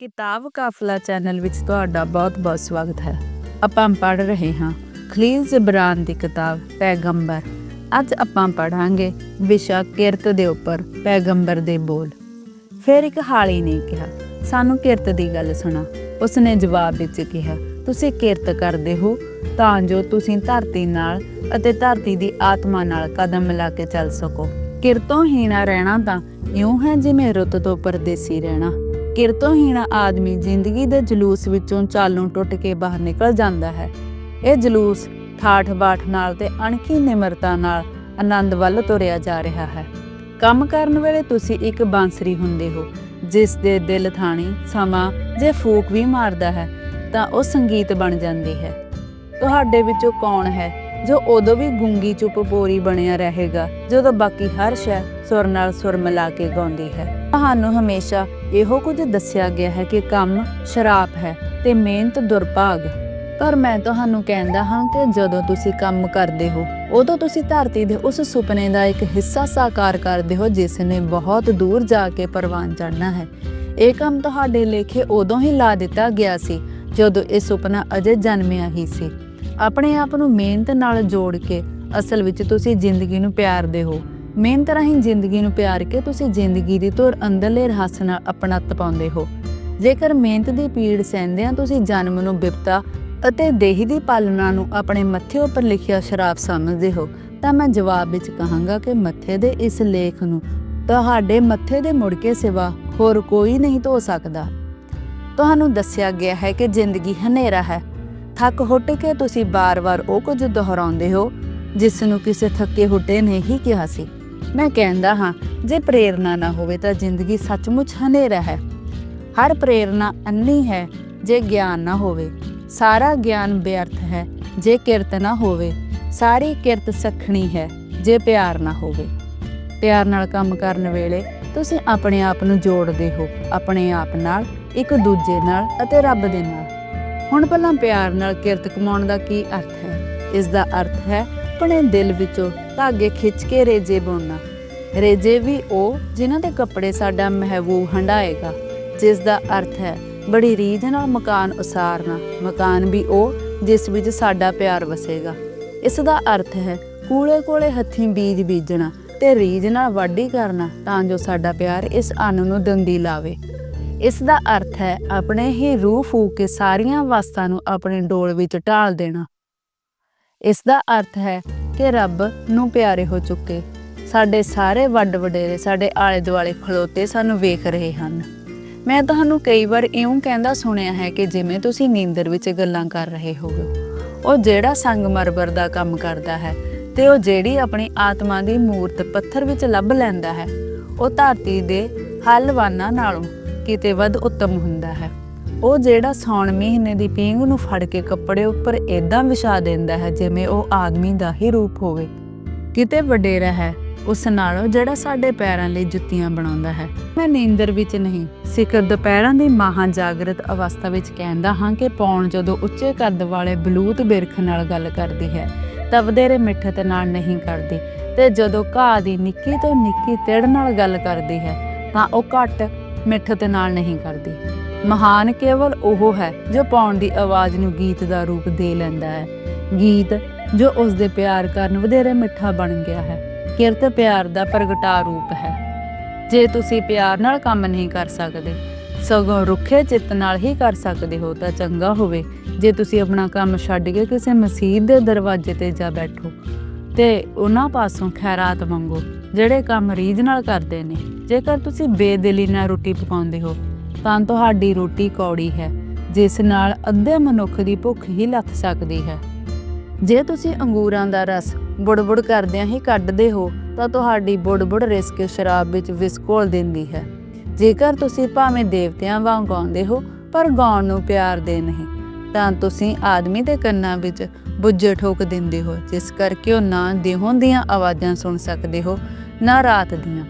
ਕਿਤਾਬ ਕਾਫਲਾ ਚੈਨਲ ਵਿੱਚ ਤੁਹਾਡਾ ਬਹੁਤ-ਬਹੁਤ ਸਵਾਗਤ ਹੈ। ਆਪਾਂ ਪੜ੍ਹ ਰਹੇ ਹਾਂ ਖਲੀਲ ਜ਼ਿਬਰਾਨ ਦੀ ਕਿਤਾਬ ਪੈਗੰਬਰ। ਅੱਜ ਆਪਾਂ ਪੜਾਂਗੇ ਵਿਸ਼ਾ ਕਿਰਤ ਦੇ ਉੱਪਰ ਪੈਗੰਬਰ ਦੇ ਬੋਲ। ਫਿਰ ਇੱਕ ਹਾਲੀ ਨੇ ਕਿਹਾ, ਸਾਨੂੰ ਕਿਰਤ ਦੀ ਗੱਲ ਸੁਣਾ। ਉਸਨੇ ਜਵਾਬ ਵਿੱਚ ਕਿਹਾ, ਤੁਸੀਂ ਕਿਰਤ ਕਰਦੇ ਹੋ ਤਾਂ ਜੋ ਤੁਸੀਂ ਧਰਤੀ ਨਾਲ ਅਤੇ ਧਰਤੀ ਦੀ ਆਤਮਾ ਨਾਲ ਕਦਮ ਮਿਲਾ ਕੇ ਚੱਲ ਸਕੋ। ਕਿਰਤੋਂ ਹੀਣਾ ਰਹਿਣਾ ਤਾਂ ਇਉਂ ਹੈ ਜਿਵੇਂ ਰੁੱਤ ਤੋਂ ਪਰਦੇਸੀ ਰਹਿਣਾ। ਕਿਰਤੋਹੀਣ ਆਦਮੀ ਜ਼ਿੰਦਗੀ ਦੇ ਜਲੂਸ ਵਿੱਚੋਂ ਚਾਲੋਂ ਟੁੱਟ ਕੇ ਬਾਹਰ ਨਿਕਲ ਜਾਂਦਾ ਹੈ। ਇਹ ਜਲੂਸ ਠਾਠ ਬਾਠ ਨਾਲ ਤੇ ਅਣਖੀ ਨਿਮਰਤਾ ਨਾਲ ਆਨੰਦ ਵੱਲ ਤੁਰਿਆ ਜਾ ਰਿਹਾ ਹੈ। ਕੰਮ ਕਰਨ ਵੇਲੇ ਤੁਸੀਂ ਇੱਕ ਬਾਂਸਰੀ ਹੁੰਦੇ ਹੋ, ਜਿਸ ਦੇ ਦਿਲ ਥਾਣੀ ਸਮਾਂ ਜੇ ਫੂਕ ਵੀ ਮਾਰਦਾ ਹੈ, ਤਾਂ ਉਹ ਸੰਗੀਤ ਬਣ ਜਾਂਦੀ ਹੈ। ਤੁਹਾਡੇ ਵਿੱਚੋਂ ਕੌਣ ਹੈ ਜੋ ਉਦੋਂ ਵੀ ਗੁੰਗੀ ਚੁੱਪ ਪੋਰੀ ਬਣਿਆ ਰਹੇਗਾ, ਜਦੋਂ ਬਾਕੀ ਹਰ ਸ਼ੈ ਸੁਰ ਨਾਲ ਸੁਰ ਮਿਲਾ ਕੇ ਗਾਉਂਦੀ ਹੈ? ਤੁਹਾਨੂੰ ਹਮੇਸ਼ਾ ਇਹੋ ਕੁਝ ਦੱਸਿਆ ਗਿਆ ਹੈ ਕਿ ਕੰਮ ਸ਼ਰਾਪ ਹੈ ਤੇ ਮਿਹਨਤ ਦੁਰਭਾਗ। ਪਰ ਮੈਂ ਤੁਹਾਨੂੰ ਕਹਿੰਦਾ ਹਾਂ ਕਿ ਜਦੋਂ ਤੁਸੀਂ ਕੰਮ ਕਰਦੇ ਹੋ, ਉਦੋਂ ਤੁਸੀਂ ਧਰਤੀ ਦੇ ਉਸ ਸੁਪਨੇ ਦਾ ਇੱਕ ਹਿੱਸਾ ਸਾਕਾਰ ਕਰਦੇ ਹੋ, ਜਿਸ ਨੇ ਬਹੁਤ ਦੂਰ ਜਾ ਕੇ ਪਰਵਾਨ ਚੜ੍ਹਨਾ ਹੈ। ਇਹ ਕੰਮ ਤੁਹਾਡੇ ਲੇਖੇ ਉਦੋਂ ਹੀ ਲਾ ਦਿੱਤਾ ਗਿਆ ਸੀ, ਜਦੋਂ ਇਹ ਸੁਪਨਾ ਅਜੇ ਜਨਮਿਆ ਹੀ ਸੀ। ਆਪਣੇ ਆਪ ਨੂੰ ਮਿਹਨਤ ਨਾਲ ਜੋੜ ਕੇ ਅਸਲ ਵਿੱਚ ਤੁਸੀਂ ਜ਼ਿੰਦਗੀ ਨੂੰ ਪਿਆਰ ਦੇ ਹੋ। ਮਿਹਨਤ ਰਾਹੀਂ ਜ਼ਿੰਦਗੀ ਨੂੰ ਪਿਆਰ ਕੇ ਤੁਸੀਂ ਜ਼ਿੰਦਗੀ ਦੀ ਧੁਰ ਅੰਦਰਲੇ ਰਹੱਸ ਨਾਲ ਅਪਣਤ ਪਾਉਂਦੇ ਹੋ। ਜੇਕਰ ਮਿਹਨਤ ਦੀ ਪੀੜ ਸਹਿੰਦਿਆਂ ਤੁਸੀਂ ਜਨਮ ਨੂੰ ਬਿਪਤਾ ਅਤੇ ਦੇਹੀ ਦੀ ਪਾਲਣਾ ਨੂੰ ਆਪਣੇ ਮੱਥੇ ਉੱਪਰ ਲਿਖਿਆ ਸ਼ਰਾਪ ਸਮਝਦੇ ਹੋ, ਤਾਂ ਮੈਂ ਜਵਾਬ ਵਿੱਚ ਕਹਾਂਗਾ ਕਿ ਮੱਥੇ ਦੇ ਇਸ ਲੇਖ ਨੂੰ ਤੁਹਾਡੇ ਮੱਥੇ ਦੇ ਮੁੜ ਕੇ ਸਿਵਾ ਹੋਰ ਕੋਈ ਨਹੀਂ ਧੋ ਸਕਦਾ। ਤੁਹਾਨੂੰ ਦੱਸਿਆ ਗਿਆ ਹੈ ਕਿ ਜ਼ਿੰਦਗੀ ਹਨੇਰਾ ਹੈ। ਥੱਕ ਹੁੱਟ ਕੇ ਤੁਸੀਂ ਬਾਰ-ਬਾਰ ਉਹ ਕੁਝ ਦੁਹਰਾਉਂਦੇ ਹੋ, ਜਿਸ ਨੂੰ ਕਿਸੇ ਥੱਕੇ ਹੁੱਟੇ ਨੇ ਹੀ ਕਿਹਾ ਸੀ। ਮੈਂ ਕਹਿੰਦਾ ਹਾਂ, ਜੇ ਪ੍ਰੇਰਣਾ ਨਾ ਹੋਵੇ ਤਾਂ ਜ਼ਿੰਦਗੀ ਸੱਚਮੁੱਚ ਹਨੇਰਾ ਹੈ। ਹਰ ਪ੍ਰੇਰਣਾ ਅੰਨੀ ਹੈ, ਜੇ ਗਿਆਨ ਨਾ ਹੋਵੇ। ਸਾਰਾ ਗਿਆਨ ਬੇਅਰਥ ਹੈ, ਜੇ ਕਿਰਤ ਨਾ ਹੋਵੇ। ਸਾਰੀ ਕਿਰਤ ਸਖਣੀ ਹੈ, ਜੇ ਪਿਆਰ ਨਾ ਹੋਵੇ। ਪਿਆਰ ਨਾਲ ਕੰਮ ਕਰਨ ਵੇਲੇ ਤੁਸੀਂ ਆਪਣੇ ਆਪ ਨੂੰ ਜੋੜਦੇ ਹੋ, ਆਪਣੇ ਆਪ ਨਾਲ, ਇੱਕ ਦੂਜੇ ਨਾਲ ਅਤੇ ਰੱਬ ਦੇ ਨਾਲ। ਹੁਣ ਪਹਿਲਾਂ ਪਿਆਰ ਨਾਲ ਕਿਰਤ ਕਮਾਉਣ ਦਾ ਕੀ ਅਰਥ ਹੈ? ਇਸ ਦਾ ਅਰਥ ਹੈ, ਆਪਣੇ ਦਿਲ ਵਿੱਚੋਂ ਧਾਗੇ ਖਿੱਚ ਕੇ ਰੇਜੇ ਬੁਣਨਾ। ਰੇਜੇ ਵੀ ਉਹ ਜਿਨ੍ਹਾਂ ਦੇ ਕੱਪੜੇ ਸਾਡਾ ਮਹਿਬੂਬ ਹੰਡਾਏਗਾ ਜਿਸ ਦਾ ਅਰਥ ਹੈ ਬੜੀ ਰੀਝ ਨਾਲ ਮਕਾਨ ਉਸਾਰਨਾ। ਮਕਾਨ ਵੀ ਉਹ ਜਿਸ ਵਿੱਚ ਸਾਡਾ ਪਿਆਰ ਵਸੇਗਾ। ਇਸ ਦਾ ਅਰਥ ਹੈ ਕੂਲੇ ਕੋਲੇ ਹੱਥੀਂ ਬੀਜ ਬੀਜਣਾ ਤੇ ਰੀਝ ਨਾਲ ਵਾਢੀ ਕਰਨਾ ਤਾਂ ਜੋ ਸਾਡਾ ਪਿਆਰ ਇਸ ਅੰਨ ਨੂੰ ਦੰਦੀ ਲਾਵੇ। ਇਸ ਦਾ ਅਰਥ ਹੈ ਆਪਣੇ ਹੀ ਰੂਹ ਫੂਕ ਕੇ ਸਾਰੀਆਂ ਵਸਤਾਂ ਨੂੰ ਆਪਣੇ ਡੋਲ ਵਿੱਚ ਢਾਲ ਦੇਣਾ। ਇਸ ਦਾ ਅਰਥ ਹੈ ਕਿ ਰੱਬ ਨੂੰ ਪਿਆਰੇ ਹੋ ਚੁੱਕੇ। ਸਾਡੇ ਸਾਰੇ ਵੱਡ ਵਡੇਰੇ, ਸਾਡੇ ਆਲੇ ਦੁਆਲੇ ਖਲੋਤੇ ਸਾਨੂੰ ਵੇਖ ਰਹੇ ਹਨ। ਮੈਂ ਤੁਹਾਨੂੰ ਕਈ ਵਾਰ ਇਉਂ ਕਹਿੰਦਾ ਸੁਣਿਆ ਹੈ ਕਿ ਜਿਵੇਂ ਤੁਸੀਂ ਨੀਂਦਰ ਵਿੱਚ ਗੱਲਾਂ ਕਰ ਰਹੇ ਹੋਵੋ, ਉਹ ਜਿਹੜਾ ਸੰਗਮਰਮਰ ਦਾ ਕੰਮ ਕਰਦਾ ਹੈ ਤੇ ਉਹ ਜਿਹੜੀ ਆਪਣੀ ਆਤਮਾ ਦੀ ਮੂਰਤ ਪੱਥਰ ਵਿੱਚ ਲੱਭ ਲੈਂਦਾ ਹੈ, ਉਹ ਧਰਤੀ ਦੇ ਹਲਵਾਨਾਂ ਨਾਲੋਂ ਕਿਤੇ ਵੱਧ ਉੱਤਮ ਹੁੰਦਾ ਹੈ। ਉਹ ਜਿਹੜਾ ਸੌਣ ਮਹੀਨੇ ਦੀ ਪੀਂਘ ਨੂੰ ਫੜ ਕੇ ਕੱਪੜੇ ਉੱਪਰ ਏਦਾਂ ਵਿਛਾ ਦਿੰਦਾ ਹੈ ਜਿਵੇਂ ਉਹ ਆਦਮੀ ਦਾ ਹੀ ਰੂਪ ਹੋਵੇ। ਕਿਤੇ ਵਡੇਰਾ ਹੈ, ਉਸ ਨਾਲੋਂ ਜਿਹੜਾ ਸਾਡੇ ਪੈਰਾਂ ਲਈ ਜੁੱਤੀਆਂ ਬਣਾਉਂਦਾ ਹੈ। ਮੈਂ ਨੀਂਦਰ ਵਿੱਚ ਨਹੀਂ, ਸਿਖਰ ਦੁਪਹਿਰਾਂ ਦੀ ਮਹਾਂ ਜਾਗਰਤ ਅਵਸਥਾ ਵਿੱਚ ਕਹਿੰਦਾ ਹਾਂ ਕਿ ਪੌਣ ਜਦੋਂ ਉੱਚੇ ਕੱਦ ਵਾਲੇ ਬਲੂਤ ਬਿਰਖ ਨਾਲ ਗੱਲ ਕਰਦੀ ਹੈ ਤਾਂ ਵਧੇਰੇ ਮਿੱਠਤ ਨਾਲ ਨਹੀਂ ਕਰਦੀ। ਤੇ ਜਦੋਂ ਘਾਹ ਦੀ ਨਿੱਕੀ ਤੋਂ ਨਿੱਕੀ ਤਿੜ ਨਾਲ ਗੱਲ ਕਰਦੀ ਹੈ, ਤਾਂ ਉਹ ਘੱਟ ਮਿੱਠਤ ਨਾਲ ਨਹੀਂ ਕਰਦੀ। ਮਹਾਨ ਕੇਵਲ ਉਹ ਹੈ ਜੋ ਪਾਉਣ ਦੀ ਆਵਾਜ਼ ਨੂੰ ਗੀਤ ਦਾ ਰੂਪ ਦੇ ਲੈਂਦਾ ਹੈ। ਗੀਤ ਜੋ ਉਸ ਦੇ ਪਿਆਰ ਕਾਰਨ ਵਧੇਰੇ ਮਿੱਠਾ ਬਣ ਗਿਆ ਹੈ। ਕਿਰਤ ਪਿਆਰ ਦਾ ਪ੍ਰਗਟਾ ਰੂਪ ਹੈ। ਜੇ ਤੁਸੀਂ ਪਿਆਰ ਨਾਲ ਕੰਮ ਨਹੀਂ ਕਰ ਸਕਦੇ, ਸਗੋਂ ਰੁੱਖੇ ਚਿੱਤ ਨਾਲ ਹੀ ਕਰ ਸਕਦੇ ਹੋ ਤਾਂ ਚੰਗਾ ਹੋਵੇ। ਜੇ ਤੁਸੀਂ ਆਪਣਾ ਕੰਮ ਛੱਡ ਕੇ ਕਿਸੇ ਮਸਜਿਦ ਦੇ ਦਰਵਾਜ਼ੇ ਤੇ ਜਾ ਬੈਠੋ ਤੇ ਉਹਨਾਂ ਪਾਸੋਂ ਖੈਰਾਤ ਮੰਗੋ, ਜਿਹੜੇ ਕੰਮ ਰੀਝ ਨਾਲ ਕਰਦੇ ਨੇ। ਜੇਕਰ ਤੁਸੀਂ ਬੇਦਿਲੀ ਨਾਲ ਰੋਟੀ ਪਕਾਉਂਦੇ ਹੋ ਤਾਂ ਤੁਹਾਡੀ ਰੋਟੀ ਕੌੜੀ ਹੈ, ਜਿਸ ਨਾਲ ਅੱਧੇ ਮਨੁੱਖ ਦੀ ਭੁੱਖ ਹੀ ਲੱਥ ਸਕਦੀ ਹੈ। ਜੇ ਤੁਸੀਂ ਅੰਗੂਰਾਂ ਦਾ ਰਸ ਬੁੜਬੁੜ ਕਰਦਿਆਂ ਹੀ ਕੱਢਦੇ ਹੋ, ਤਾਂ ਤੁਹਾਡੀ ਬੁੜਬੁੜ ਰਿਸ ਕੇ ਸ਼ਰਾਬ ਵਿੱਚ ਵਿਸ ਦਿੰਦੀ ਹੈ। ਜੇਕਰ ਤੁਸੀਂ ਭਾਵੇਂ ਦੇਵਤਿਆਂ ਵਾਂਗ ਗਾਉਂਦੇ ਹੋ, ਪਰ ਗਾਉਣ ਨੂੰ ਪਿਆਰ ਦੇ ਨਹੀਂ, ਤਾਂ ਤੁਸੀਂ ਆਦਮੀ ਦੇ ਕੰਨਾਂ ਵਿੱਚ ਬੁੱਝੇ ਠੋਕ ਦਿੰਦੇ ਹੋ, ਜਿਸ ਕਰਕੇ ਉਹ ਨਾ ਦੇਹੋਂ ਦੀਆਂ ਆਵਾਜ਼ਾਂ ਸੁਣ ਸਕਦੇ ਹੋ, ਨਾ ਰਾਤ ਦੀਆਂ।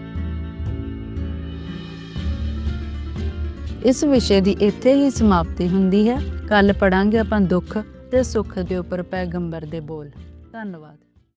ਇਸ ਵਿਸ਼ੇ ਦੀ ਇੱਥੇ ਹੀ ਸਮਾਪਤੀ ਹੁੰਦੀ ਹੈ। ਕੱਲ ਪੜਾਂਗੇ ਆਪਾਂ ਦੁੱਖ ਤੇ ਸੁੱਖ ਦੇ ਉੱਪਰ ਪੈਗੰਬਰ ਦੇ ਬੋਲ। ਧੰਨਵਾਦ।